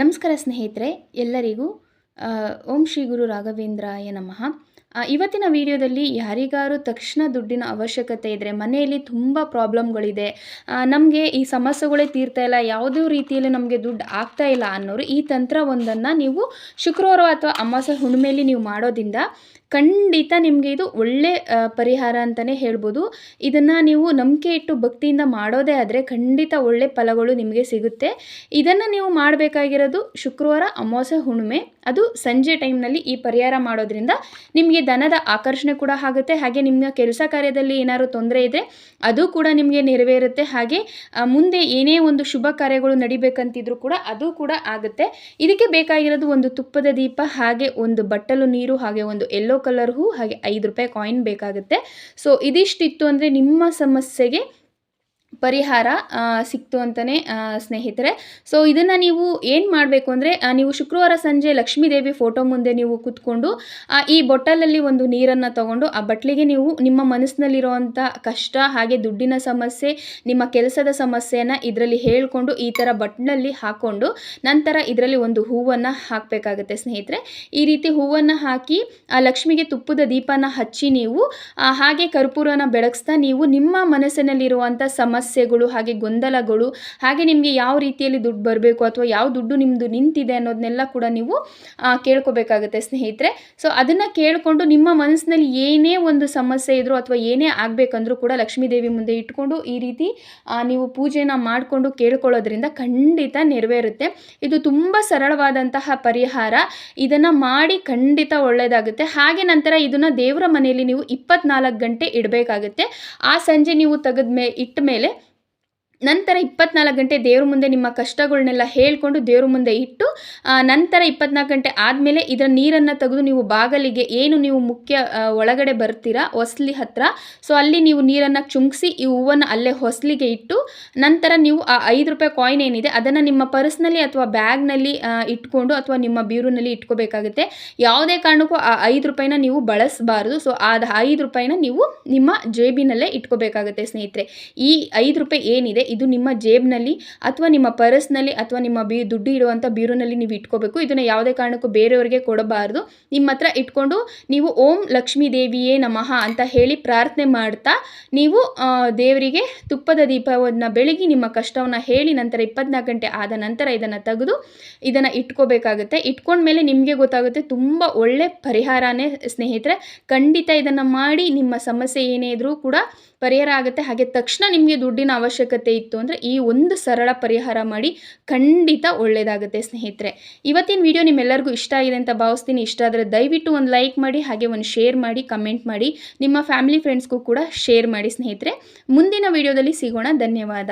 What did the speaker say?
ನಮಸ್ಕಾರ ಸ್ನೇಹಿತರೆ, ಎಲ್ಲರಿಗೂ ಓಂ ಶ್ರೀ ಗುರು ರಾಘವೇಂದ್ರಾಯ ನಮಃ. ಇವತ್ತಿನ ವಿಡಿಯೋದಲ್ಲಿ ಯಾರಿಗಾರು ತಕ್ಷಣ ದುಡ್ಡಿನ ಅವಶ್ಯಕತೆ ಇದ್ದರೆ ಮನೆಯಲ್ಲಿ ತುಂಬ ಪ್ರಾಬ್ಲಮ್ಗಳಿದೆ. ನಮಗೆ ಈ ಸಮಸ್ಯೆಗಳೇ ತೀರ್ತಾ ಇಲ್ಲ, ಯಾವುದೇ ರೀತಿಯಲ್ಲಿ ನಮಗೆ ದುಡ್ಡು ಆಗ್ತಾ ಇಲ್ಲ ಅನ್ನೋರು ಈ ತಂತ್ರ ಒಂದನ್ನು ನೀವು ಶುಕ್ರವಾರ ಅಥವಾ ಅಮಾವಾಸ್ಯೆ ಹುಣ್ಣಿಮೆಯಲ್ಲಿ ನೀವು ಮಾಡೋದ್ರಿಂದ ಖಂಡಿತ ನಿಮಗೆ ಇದು ಒಳ್ಳೆ ಪರಿಹಾರ ಅಂತಲೇ ಹೇಳ್ಬೋದು. ಇದನ್ನು ನೀವು ನಂಬಿಕೆ ಇಟ್ಟು ಭಕ್ತಿಯಿಂದ ಮಾಡೋದೇ ಆದರೆ ಖಂಡಿತ ಒಳ್ಳೆ ಫಲಗಳು ನಿಮಗೆ ಸಿಗುತ್ತೆ. ಇದನ್ನು ನೀವು ಮಾಡಬೇಕಾಗಿರೋದು ಶುಕ್ರವಾರ ಅಮಾವಾಸ್ಯೆ ಹುಣ್ಣಿಮೆ. ಅದು ಸಂಜೆ ಟೈಮ್ನಲ್ಲಿ ಈ ಪರಿಹಾರ ಮಾಡೋದ್ರಿಂದ ನಿಮಗೆ ಧನದ ಆಕರ್ಷಣೆ ಕೂಡ ಆಗುತ್ತೆ. ಹಾಗೆ ನಿಮ್ಮ ಕೆಲಸ ಕಾರ್ಯದಲ್ಲಿ ಏನಾದರೂ ತೊಂದರೆ ಇದೆ ಅದು ಕೂಡ ನಿಮಗೆ ನೆರವೇರುತ್ತೆ. ಹಾಗೆ ಮುಂದೆ ಏನೇ ಒಂದು ಶುಭ ಕಾರ್ಯಗಳು ನಡಿಬೇಕಂತಿದ್ರು ಕೂಡ ಅದು ಕೂಡ ಆಗುತ್ತೆ. ಇದಕ್ಕೆ ಬೇಕಾಗಿರೋದು ಒಂದು ತುಪ್ಪದ ದೀಪ, ಹಾಗೆ ಒಂದು ಬಟ್ಟಲು ನೀರು, ಹಾಗೆ ಒಂದು ಯೆಲ್ಲೋ ಕಲರ್ ಹೂ ಹಾಗೆ ಐದು ರೂಪಾಯಿ ಕಾಯಿನ್ ಬೇಕಾಗುತ್ತೆ. ಸೊ ಇದಿಷ್ಟಿತ್ತು ಅಂದರೆ ನಿಮ್ಮ ಸಮಸ್ಯೆಗೆ ಪರಿಹಾರ ಸಿಕ್ತು ಅಂತಲೇ ಸ್ನೇಹಿತರೆ. ಸೊ ಇದನ್ನು ನೀವು ಏನು ಮಾಡಬೇಕು ಅಂದರೆ ನೀವು ಶುಕ್ರವಾರ ಸಂಜೆ ಲಕ್ಷ್ಮೀ ದೇವಿ ಫೋಟೋ ಮುಂದೆ ನೀವು ಕೂತ್ಕೊಂಡು ಈ ಬೊಟ್ಟಲಲ್ಲಿ ಒಂದು ನೀರನ್ನು ತಗೊಂಡು, ಆ ಬಟ್ಲಿಗೆ ನೀವು ನಿಮ್ಮ ಮನಸ್ಸಿನಲ್ಲಿರುವಂಥ ಕಷ್ಟ ಹಾಗೆ ದುಡ್ಡಿನ ಸಮಸ್ಯೆ, ನಿಮ್ಮ ಕೆಲಸದ ಸಮಸ್ಯೆಯನ್ನು ಇದರಲ್ಲಿ ಹೇಳಿಕೊಂಡು, ಈ ಥರ ಬಟ್ನಲ್ಲಿ ಹಾಕ್ಕೊಂಡು ನಂತರ ಇದರಲ್ಲಿ ಒಂದು ಹೂವನ್ನು ಹಾಕಬೇಕಾಗುತ್ತೆ ಸ್ನೇಹಿತರೆ. ಈ ರೀತಿ ಹೂವನ್ನು ಹಾಕಿ, ಆ ಲಕ್ಷ್ಮಿಗೆ ತುಪ್ಪದ ದೀಪನ ಹಚ್ಚಿ ನೀವು ಹಾಗೆ ಕರ್ಪೂರನ ಬೆಳಗಿಸ್ತಾ ನೀವು ನಿಮ್ಮ ಮನಸ್ಸಿನಲ್ಲಿರುವಂಥ ಸಮಸ್ಯೆಗಳು, ಹಾಗೆ ಗೊಂದಲಗಳು, ಹಾಗೆ ನಿಮಗೆ ಯಾವ ರೀತಿಯಲ್ಲಿ ದುಡ್ಡು ಬರಬೇಕು ಅಥವಾ ಯಾವ ದುಡ್ಡು ನಿಮ್ಮದು ನಿಂತಿದೆ ಅನ್ನೋದನ್ನೆಲ್ಲ ಕೂಡ ನೀವು ಕೇಳ್ಕೋಬೇಕಾಗುತ್ತೆ ಸ್ನೇಹಿತರೆ. ಸೊ ಅದನ್ನು ಕೇಳಿಕೊಂಡು ನಿಮ್ಮ ಮನಸ್ಸಿನಲ್ಲಿ ಏನೇ ಒಂದು ಸಮಸ್ಯೆ ಇದ್ದರೂ ಅಥವಾ ಏನೇ ಆಗಬೇಕಂದ್ರೂ ಕೂಡ ಲಕ್ಷ್ಮೀ ದೇವಿ ಮುಂದೆ ಇಟ್ಕೊಂಡು ಈ ರೀತಿ ನೀವು ಪೂಜೆನ ಮಾಡಿಕೊಂಡು ಕೇಳ್ಕೊಳ್ಳೋದ್ರಿಂದ ಖಂಡಿತ ನೆರವೇರುತ್ತೆ. ಇದು ತುಂಬ ಸರಳವಾದಂತಹ ಪರಿಹಾರ. ಇದನ್ನು ಮಾಡಿ ಖಂಡಿತ ಒಳ್ಳೆಯದಾಗುತ್ತೆ ಹಾಗೆ ನಂತರ ಇದನ್ನು ದೇವರ ಮನೆಯಲ್ಲಿ ನೀವು ಇಪ್ಪತ್ನಾಲ್ಕು ಗಂಟೆ ಇಡಬೇಕಾಗುತ್ತೆ. ಆ ಸಂಜೆ ನೀವು ತೆಗೆದ ಮೇ ಇಟ್ಟ ಮೇಲೆ ನಂತರ ಇಪ್ಪತ್ನಾಲ್ಕು ಗಂಟೆ ದೇವ್ರ ಮುಂದೆ ನಿಮ್ಮ ಕಷ್ಟಗಳನ್ನೆಲ್ಲ ಹೇಳಿಕೊಂಡು ದೇವ್ರ ಮುಂದೆ ಇಟ್ಟು ನಂತರ ಇಪ್ಪತ್ನಾಲ್ಕು ಗಂಟೆ ಆದಮೇಲೆ ಇದರ ನೀರನ್ನು ತೆಗೆದು ನೀವು ಬಾಗಲಿಗೆ ಏನು ನೀವು ಮುಖ್ಯ ಒಳಗಡೆ ಬರ್ತೀರಾ, ಹೊಸ್ಲಿ ಹತ್ರ, ಸೊ ಅಲ್ಲಿ ನೀವು ನೀರನ್ನು ಚುಮ್ಕಿಸಿ ಈ ಹೂವನ್ನು ಅಲ್ಲೇ ಹೊಸ್ಲಿಗೆ ಇಟ್ಟು, ನಂತರ ನೀವು ಆ ಐದು ರೂಪಾಯಿ ಕಾಯಿನ್ ಏನಿದೆ ಅದನ್ನು ನಿಮ್ಮ ಪರ್ಸ್ನಲ್ಲಿ ಅಥವಾ ಬ್ಯಾಗ್ನಲ್ಲಿ ಇಟ್ಕೊಂಡು ಅಥವಾ ನಿಮ್ಮ ಬೀರುನಲ್ಲಿ ಇಟ್ಕೋಬೇಕಾಗುತ್ತೆ. ಯಾವುದೇ ಕಾರಣಕ್ಕೂ ಆ ಐದು ರೂಪಾಯಿನ ನೀವು ಬಳಸಬಾರ್ದು. ಸೊ ಆ ಐದು ರೂಪಾಯಿನ ನೀವು ನಿಮ್ಮ ಜೇಬಿನಲ್ಲೇ ಇಟ್ಕೋಬೇಕಾಗುತ್ತೆ ಸ್ನೇಹಿತರೆ. ಈ ಐದು ರೂಪಾಯಿ ಏನಿದೆ ಇದು ನಿಮ್ಮ ಜೇಬ್ನಲ್ಲಿ ಅಥವಾ ನಿಮ್ಮ ಪರ್ಸ್ನಲ್ಲಿ ಅಥವಾ ನಿಮ್ಮ ಬಿ ದುಡ್ಡು ಇಡುವಂಥ ಬ್ಯೂರೋನಲ್ಲಿ ನೀವು ಇಟ್ಕೋಬೇಕು. ಇದನ್ನು ಯಾವುದೇ ಕಾರಣಕ್ಕೂ ಬೇರೆಯವರಿಗೆ ಕೊಡಬಾರ್ದು. ನಿಮ್ಮ ಹತ್ರ ಇಟ್ಕೊಂಡು ನೀವು ಓಂ ಲಕ್ಷ್ಮೀ ದೇವಿಯೇ ನಮಃ ಅಂತ ಹೇಳಿ ಪ್ರಾರ್ಥನೆ ಮಾಡ್ತಾ ನೀವು ದೇವರಿಗೆ ತುಪ್ಪದ ದೀಪವನ್ನು ಬೆಳಗಿ ನಿಮ್ಮ ಕಷ್ಟವನ್ನು ಹೇಳಿ ನಂತರ ಇಪ್ಪತ್ನಾಲ್ಕು ಗಂಟೆ ಆದ ನಂತರ ಇದನ್ನು ತೆಗೆದು ಇದನ್ನು ಇಟ್ಕೋಬೇಕಾಗುತ್ತೆ. ಇಟ್ಕೊಂಡ್ಮೇಲೆ ನಿಮಗೆ ಗೊತ್ತಾಗುತ್ತೆ ತುಂಬ ಒಳ್ಳೆ ಪರಿಹಾರನೇ ಸ್ನೇಹಿತರೆ. ಖಂಡಿತ ಇದನ್ನು ಮಾಡಿ ನಿಮ್ಮ ಸಮಸ್ಯೆ ಏನೇ ಇದ್ರೂ ಕೂಡ ಪರಿಹಾರ ಆಗುತ್ತೆ. ಹಾಗೆ ತಕ್ಷಣ ನಿಮಗೆ ದುಡ್ಡಿನ ಅವಶ್ಯಕತೆ ಇತ್ತು ಅಂದರೆ ಈ ಒಂದು ಸರಳ ಪರಿಹಾರ ಮಾಡಿ ಖಂಡಿತ ಒಳ್ಳೆಯದಾಗುತ್ತೆ ಸ್ನೇಹಿತರೆ. ಇವತ್ತಿನ ವಿಡಿಯೋ ನಿಮ್ಮೆಲ್ಲರಿಗೂ ಇಷ್ಟ ಆಗಿದೆ ಅಂತ ಭಾವಿಸ್ತೀನಿ. ಇಷ್ಟ ಆದರೆ ದಯವಿಟ್ಟು ಒಂದು ಲೈಕ್ ಮಾಡಿ, ಹಾಗೆ ಒಂದು ಶೇರ್ ಮಾಡಿ ಕಮೆಂಟ್ ಮಾಡಿ, ನಿಮ್ಮ ಫ್ಯಾಮಿಲಿ ಫ್ರೆಂಡ್ಸ್ಗೂ ಕೂಡ ಶೇರ್ ಮಾಡಿ, ಸ್ನೇಹಿತರೆ. ಮುಂದಿನ ವಿಡಿಯೋದಲ್ಲಿ ಸಿಗೋಣ. ಧನ್ಯವಾದ.